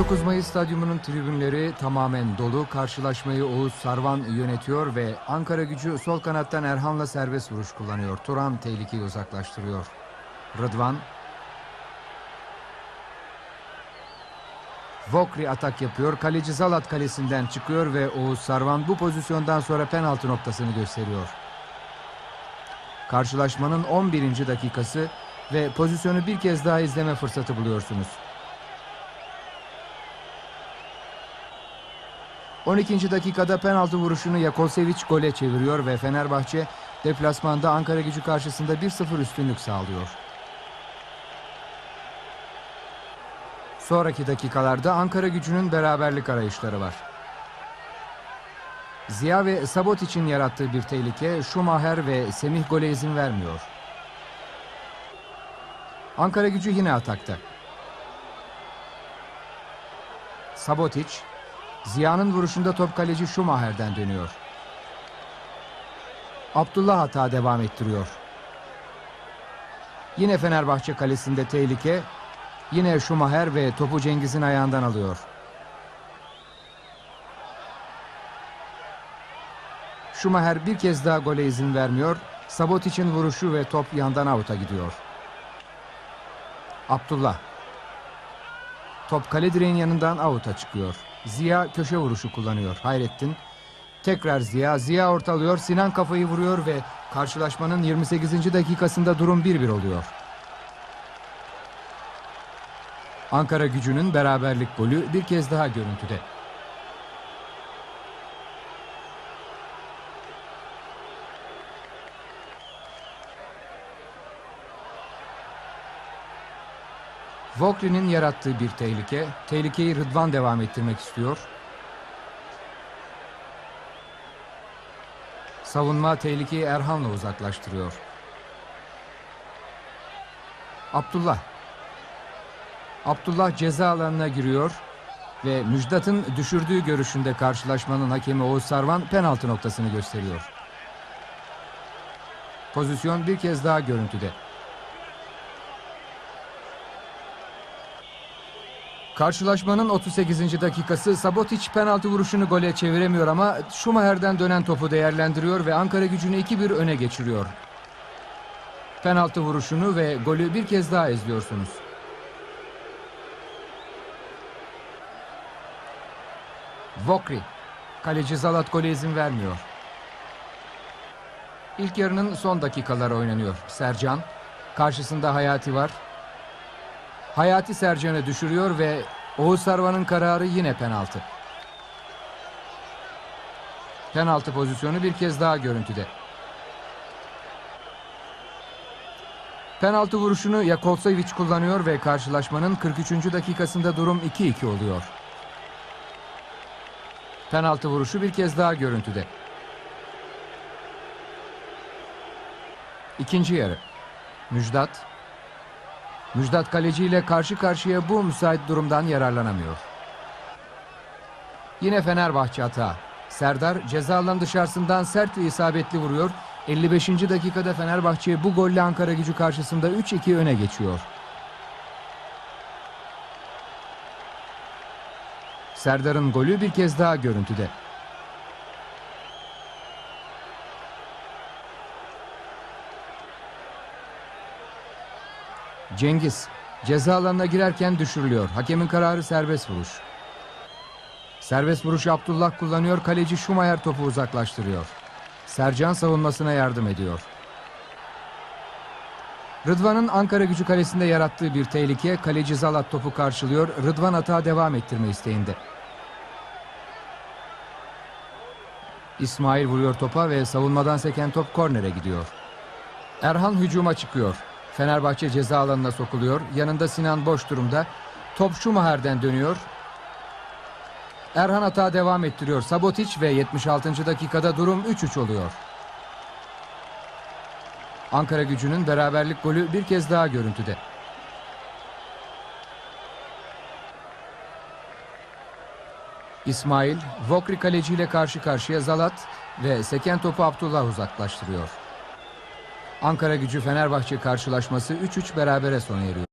9 Mayıs Stadyumu'nun tribünleri tamamen dolu. Karşılaşmayı Oğuz Sarvan yönetiyor ve Ankara gücü sol kanattan Erhan'la serbest vuruş kullanıyor. Turan tehlikeyi uzaklaştırıyor. Rıdvan. Vokri atak yapıyor. Kaleci Zalat kalesinden çıkıyor ve Oğuz Sarvan bu pozisyondan sonra penaltı noktasını gösteriyor. Karşılaşmanın 11. dakikası ve pozisyonu bir kez daha izleme fırsatı buluyorsunuz. 12. dakikada penaltı vuruşunu Yakosevic gole çeviriyor ve Fenerbahçe deplasmanda Ankara gücü karşısında 1-0 üstünlük sağlıyor. Sonraki dakikalarda Ankara gücünün beraberlik arayışları var. Ziya ve Sabot için yarattığı bir tehlike Schumacher ve Semih gole izin vermiyor. Ankara gücü yine atakta. Sabotic, Ziya'nın vuruşunda top kaleci Schumacher'den dönüyor. Abdullah hata devam ettiriyor. Yine Fenerbahçe kalesinde tehlike. Yine Schumacher ve topu Cengiz'in ayağından alıyor. Schumacher bir kez daha gole izin vermiyor. Sabotic'in vuruşu ve top yandan avuta gidiyor. Abdullah. Top kale direğin yanından avuta çıkıyor. Ziya köşe vuruşu kullanıyor. Hayrettin. Tekrar Ziya. Ziya ortalıyor. Sinan kafayı vuruyor ve karşılaşmanın 28. dakikasında durum 1-1 oluyor. Ankara gücünün beraberlik golü bir kez daha görüntüde. Vokri'nin yarattığı bir tehlike. Tehlikeyi Rıdvan devam ettirmek istiyor. Savunma tehlikeyi Erhan'la uzaklaştırıyor. Abdullah. Abdullah ceza alanına giriyor ve Müjdat'ın düşürdüğü görüşünde karşılaşmanın hakemi Oğuz Sarvan penaltı noktasını gösteriyor. Pozisyon bir kez daha görüntüde. Karşılaşmanın 38. dakikası Sabotic penaltı vuruşunu gole çeviremiyor ama Schumacher'den dönen topu değerlendiriyor ve Ankara gücünü 2-1 öne geçiriyor. Penaltı vuruşunu ve golü bir kez daha izliyorsunuz. Vokri. Kaleci Zalat gole izin vermiyor. İlk yarının son dakikaları oynanıyor. Sercan. Karşısında Hayati var. Hayati Sercan'ı düşürüyor ve Oğuz Sarvan'ın kararı yine penaltı. Penaltı pozisyonu bir kez daha görüntüde. Penaltı vuruşunu Yakovsevic kullanıyor ve karşılaşmanın 43. dakikasında durum 2-2 oluyor. Penaltı vuruşu bir kez daha görüntüde. İkinci yarı. Müjdat. Müjdat Kaleci ile karşı karşıya bu müsait durumdan yararlanamıyor. Yine Fenerbahçe hata. Serdar ceza alanı dışarısından sert ve isabetli vuruyor. 55. dakikada Fenerbahçe bu golle Ankara gücü karşısında 3-2 öne geçiyor. Serdar'ın golü bir kez daha görüntüde. Cengiz ceza alanına girerken düşürülüyor. Hakemin kararı serbest vuruş. Serbest vuruşu Abdullah kullanıyor. Kaleci Schumacher topu uzaklaştırıyor. Sercan savunmasına yardım ediyor. Rıdvan'ın Ankara gücü kalesinde yarattığı bir tehlike. Kaleci Zalat topu karşılıyor. Rıdvan hata devam ettirme isteğinde. İsmail vuruyor topa ve savunmadan seken top kornere gidiyor. Erhan hücuma çıkıyor. Fenerbahçe ceza alanına sokuluyor. Yanında Sinan boş durumda. Top Schumacher'den dönüyor. Erhan hata devam ettiriyor. Sabotic ve 76. dakikada durum 3-3 oluyor. Ankara gücünün beraberlik golü bir kez daha görüntüde. İsmail, Vokri kaleciyle karşı karşıya Zalat ve seken topu Abdullah uzaklaştırıyor. Ankara gücü Fenerbahçe karşılaşması 3-3 berabere sona eriyor.